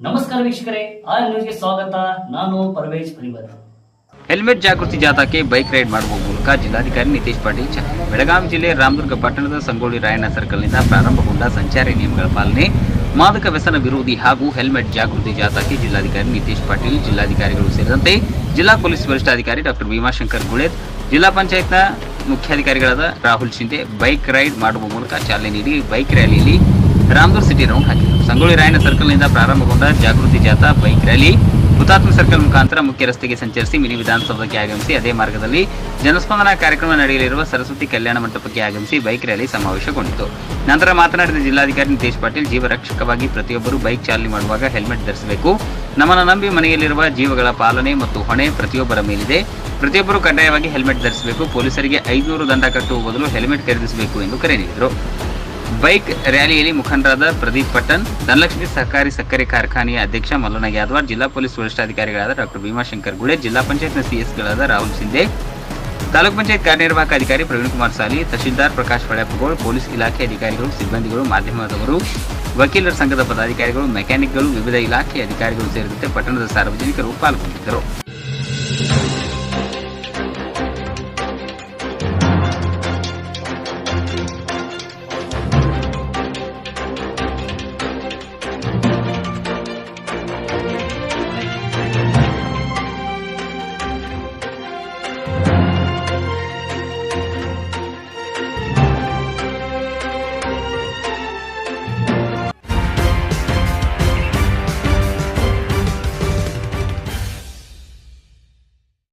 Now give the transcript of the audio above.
ನಮಸ್ಕಾರ ವೀಕ್ಷಕರೇ, ಆರ್ ನ್ಯೂಸ್ಗೆ ಸ್ವಾಗತ. ನಾನು ಪರವೇಜ್ ಪರಿವರ್ ಹೆಲ್ಮೆಟ್ ಜಾಗೃತಿ ಜಾಥಾಕ್ಕೆ ಬೈಕ್ ರೈಡ್ ಮಾಡುವ ಮೂಲಕ ಜಿಲ್ಲಾಧಿಕಾರಿ ನಿತೇಶ್ ಪಾಟೀಲ್ ಬೆಳಗಾವಿ ಜಿಲ್ಲೆ ರಾಮದುರ್ಗ ಪಟ್ಟಣದ ಸಂಗೊಳ್ಳಿ ರಾಯಣ್ಣ ಸರ್ಕಲ್ನಿಂದ ಪ್ರಾರಂಭಗೊಂಡ ಸಂಚಾರಿ ನಿಯಮಗಳ ಪಾಲನೆ, ಮಾದಕ ವ್ಯಸನ ವಿರೋಧಿ ಹಾಗೂ ಹೆಲ್ಮೆಟ್ ಜಾಗೃತಿ ಜಾಥಾಕ್ಕೆ ಜಿಲ್ಲಾಧಿಕಾರಿ ನಿತೇಶ್ ಪಾಟೀಲ್, ಜಿಲ್ಲಾಧಿಕಾರಿಗಳು ಸೇರಿದಂತೆ ಜಿಲ್ಲಾ ಪೊಲೀಸ್ ವರಿಷ್ಠಾಧಿಕಾರಿ ಡಾಕ್ಟರ್ ಭೀಮಾಶಂಕರ್ ಗುಳೇದ್ ಜಿಲ್ಲಾ ಪಂಚಾಯತ್ನ ಮುಖ್ಯಾಧಿಕಾರಿಗಳಾದ ರಾಹುಲ್ ಶಿಂದೆ ಬೈಕ್ ರೈಡ್ ಮಾಡುವ ಮೂಲಕ ಚಾಲನೆ ನೀಡಿ ಬೈಕ್ ರ್ಯಾಲಿಯಲ್ಲಿ ರಾಮದುರ್ ಸಿಟಿ ರೌಂಡ್ ಹಾಕಿದರು. ಸಂಗೊಳ್ಳಿ ರಾಯಣ್ಣ ಸರ್ಕಲ್ನಿಂದ ಪ್ರಾರಂಭಗೊಂಡ ಜಾಗೃತಿ ಜಾಥಾ, ಬೈಕ್ ರ್ಯಾಲಿ, ಹುತಾತ್ಮ ಸರ್ಕಲ್ ಮುಖಾಂತರ ಮುಖ್ಯ ರಸ್ತೆಗೆ ಸಂಚರಿಸಿ ಮಿನಿ ವಿಧಾನಸೌಧಕ್ಕೆ ಆಗಮಿಸಿ ಅದೇ ಮಾರ್ಗದಲ್ಲಿ ಜನಸ್ಪಂದನಾ ಕಾರ್ಯಕ್ರಮ ನಡೆಯಲಿರುವ ಸರಸ್ವತಿ ಕಲ್ಯಾಣ ಮಂಟಪಕ್ಕೆ ಆಗಮಿಸಿ ಬೈಕ್ ರ್ಯಾಲಿ ಸಮಾವೇಶಗೊಂಡಿತು. ನಂತರ ಮಾತನಾಡಿದ ಜಿಲ್ಲಾಧಿಕಾರಿ ನಿತೇಶ್ ಪಾಟೀಲ್, ಜೀವರಕ್ಷಕವಾಗಿ ಪ್ರತಿಯೊಬ್ಬರು ಬೈಕ್ ಚಾಲನೆ ಮಾಡುವಾಗ ಹೆಲ್ಮೆಟ್ ಧರಿಸಬೇಕು. ನಮ್ಮನ್ನು ನಂಬಿ ಮನೆಯಲ್ಲಿರುವ ಜೀವಗಳ ಪಾಲನೆ ಮತ್ತು ಹೊಣೆ ಪ್ರತಿಯೊಬ್ಬರ ಮೇಲಿದೆ. ಪ್ರತಿಯೊಬ್ಬರು ಕಡ್ಡಾಯವಾಗಿ ಹೆಲ್ಮೆಟ್ ಧರಿಸಬೇಕು. ಪೊಲೀಸರಿಗೆ ಐದುನೂರು ದಂಡ ಕಟ್ಟುವ ಬದಲು ಹೆಲ್ಮೆಟ್ ಖರೀದಿಸಬೇಕು ಎಂದು ಕರೆ ನೀಡಿದರು. ಬೈಕ್ ರ್ಯಾಲಿಯಲ್ಲಿ ಮುಖಂಡರಾದ ಪ್ರದೀಪ್ ಪಟನ್ ಧನಲಕ್ಷ್ಮಿ ಸಹಕಾರಿ ಸಕ್ಕರೆ ಕಾರ್ಖಾನೆಯ ಅಧ್ಯಕ್ಷ ಮಲ್ಲನ ಯಾದವಾರ್ ಜಿಲ್ಲಾ ಪೊಲೀಸ್ ವರಿಷ್ಠಾಧಿಕಾರಿಗಳಾದ ಡಾಕ್ಟರ್ ಭೀಮಾಶಂಕರ್ ಗುಳೆ ಜಿಲ್ಲಾ ಪಂಚಾಯತ್ನ ಸಿಎಸ್ಗಳಾದ ರಾಹುಲ್ ಸಿಂಧೆ, ತಾಲೂಕ್ ಪಂಚಾಯತ್ ಕಾರ್ಯನಿರ್ವಾಹಕ ಅಧಿಕಾರಿ ಪ್ರವೀಣ್ ಕುಮಾರ್ ಸಾಲಿ, ತಹಶೀಲ್ದಾರ್ ಪ್ರಕಾಶ್ ಪಡೆಪಗೋಳ್ ಪೊಲೀಸ್ ಇಲಾಖೆ ಅಧಿಕಾರಿಗಳು, ಸಿಬ್ಬಂದಿಗಳು, ಮಾಧ್ಯಮದವರು, ವಕೀಲರ ಸಂಘದ ಪದಾಧಿಕಾರಿಗಳು, ಮೆಕ್ಯಾನಿಕ್ಗಳು, ವಿವಿಧ ಇಲಾಖೆ ಅಧಿಕಾರಿಗಳು ಸೇರಿದಂತೆ ಪಟ್ಟಣದ ಸಾರ್ವಜನಿಕರು ಪಾಲ್ಗೊಂಡಿದ್ದರು.